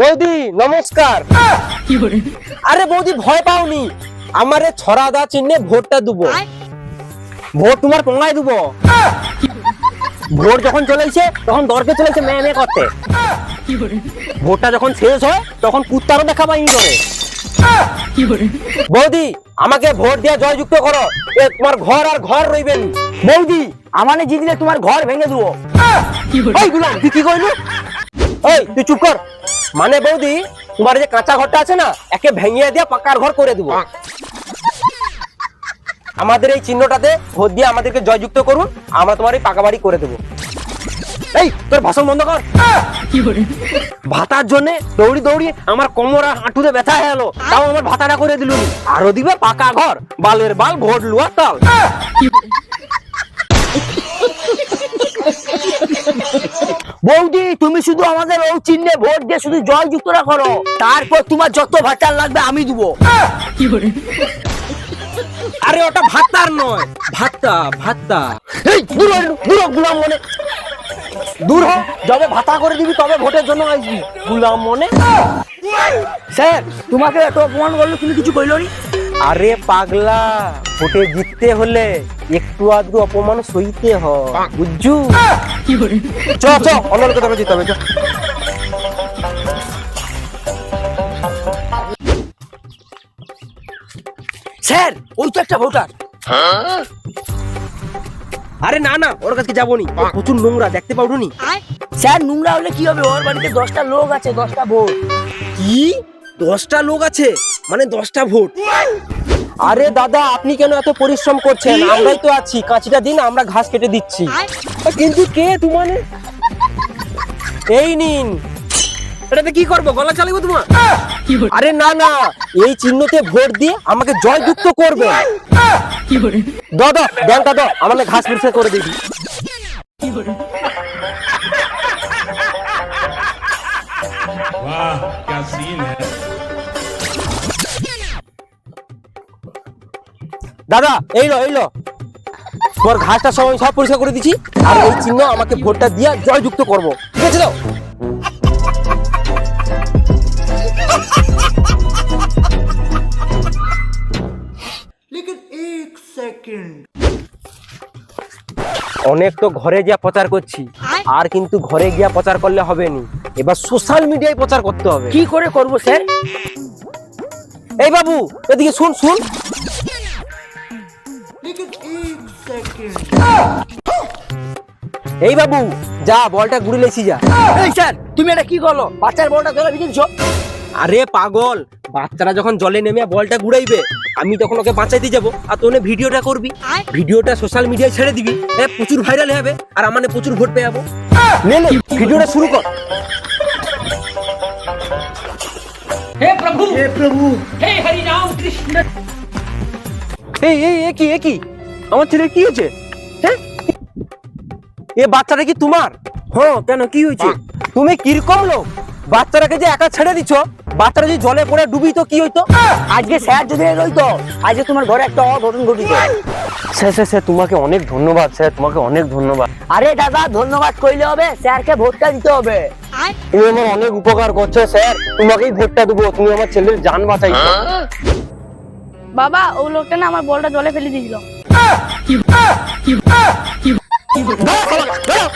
বৌদি নমস্কার। আরে বৌদি ভয় পাওনি। আমারে ছড়া দা চিহ্নে ভোটটা দেবো। ভোট তোমার পঙ্গায় দেবো। ভোট যখন চলেছে তখন দরকে চলেছে মেয়ে মেয়ে করতে। ভোটটা যখন শেষ হয় তখন কুত্তারও দেখা পাইনি করে বৌদি আমাকে ভোট দিয়ে জয়যুক্ত করো। এ তোমার ঘর আর ঘর রইবেন। বৌদি আমানে জিতলে তোমার ঘর ভেঙে দেবো। এই গুলাম তুই কি কইলু? ওই তুই চুপ কর। মানে বৌদি তোমার যে কাঁচা ঘরটা আছে না একে ভেঙিয়ে দিয়ে পাকার ঘর করে দেবো। আমাদের এই চিহ্নটাতে ভোট দিয়ে আমাদেরকে জয়যুক্ত করুন আমরা তোমার এই পাকা বাড়ি করে দেবো। এই তোর ভাষণ বন্ধ কর। ভাতার জন্য দৌড়ি দৌড়ি আমার কোমর হাঁটুতে ব্যথা হয়ে গেলো তাও আমার ভাতাটা করে দিলুন। আরও দিবে পাকা ঘর বালের বাল ভোট লুয়ার তাল। বৌদি তুমি শুধু আমাদের ও চিহ্নে ভোট দিয়ে শুধু জয় যুক্তরা করো। তারপর তোমার যত ভাতার লাগবে আমি দেবো। আরে ওটা ভাতার নয়। ভাত্তা ভাত্তা এই হ, দূর গুলাম মনে দূর হ যবে ভাতা করে দিবি তবে ভোটের জন্য আসবি। গুলাম মনে স্যার তোমাকে এত অপমান করল তুমি কিছু কইলো নি আরে পাগলা ভোটে জিততে হলে একটু আধটু অপমান সইতে হয় বুঝছু? চ চ অন্য কথা জিতে হবে চ। স্যার ওই তো একটা ভোটার। আরে না না ওর কাছে যাব নি প্রচুর নোংরা দেখতে পাবো নি স্যার নোংরা হলে কি হবে? ওর বাড়িতে দশটা লোক আছে দশটা ভোট। কি? দশটা লোক আছে? মানে দশটা ভোট আরে দাদা আপনি কেন এত পরিশ্রম করছেন আমরাই তো আছি কাঁচিটা দিন আমরা ঘাস কেটে দিচ্ছি কিন্তু কে তোমার এই নিন এটাতে কি করবো গলা চালাবো তোমার আরে না না এই চিহ্নতে ভোট দিয়ে আমাকে জয়যুক্ত করবে দাদা ব্যাংকটা দাও আমাকে ঘাস পরিষ্কার করে দিবি वाह क्या सीन है দাদা এই লো এই লো। তোর ঘাসটা সব সব পরিষ্কার করে দিচ্ছি আর এই চিহ্ন আমাকে ভোটটা দিয়ে জয়যুক্ত করব। ঠিক আছে দাও অনেক তো ঘরে গিয়া প্রচার করছি আর কিন্তু ঘরে গিয়া প্রচার করলে হবে নি। এবার সোশ্যাল মিডিয়ায় প্রচার করতে হবে। কি করে করব স্যার? এই বাবু এদিকে শুন শুন। এই বাবু যা বলটা ঘুরে লেছি যা এই স্যার তুমি এটা কি করলো বাচ্চার বলটা ধরে বিকেছ আরে পাগল বাচ্চারা যখন জলে নেমে বলটা ঘুরাইবে আমি তখন ওকে বাঁচাইতে যাব আর তোনে ভিডিওটা করবি ভিডিওটা সোশ্যাল মিডিয়ায় ছেড়ে দিবি এ প্রচুর ভাইরাল হবে আর আমানে প্রচুর ভোট পেয়ে যাবো নে নে ভিডিওটা শুরু কর हे प्रभु हे प्रभु हे हरि राम कृष्ण এই এই আমার কি হয়েছে? হ্যাঁ? এ বাচ্চাটা কি তোমার? হ্যাঁ কেন, কি হয়েছে? তুমি কীরকম লোক? বাচ্চাটাকে যে একা ছেড়ে দিছো? যদি জলে পড়ে ডুবি তো কি হইতো? আজকে স্যার যদি রইতো, আজকে তোমার ঘরে একটা অঘটন ঘটিত। স্যার স্যার স্যার, তোমাকে অনেক ধন্যবাদ, স্যার, তোমাকে অনেক ধন্যবাদ। আরে দাদা, ধন্যবাদ কইলে হবে, স্যারকে ভোটটা দিতে হবে। তুমি আমার অনেক উপকার করছ, স্যার। তোমাকেই ভোটটা দেবো, তুমি আমার ছেলের জান বাঁচাইছো। বাবা ও লোকটা না আমার বলটা জলে ফেলে দিয়েছিল। দাঁড়াও,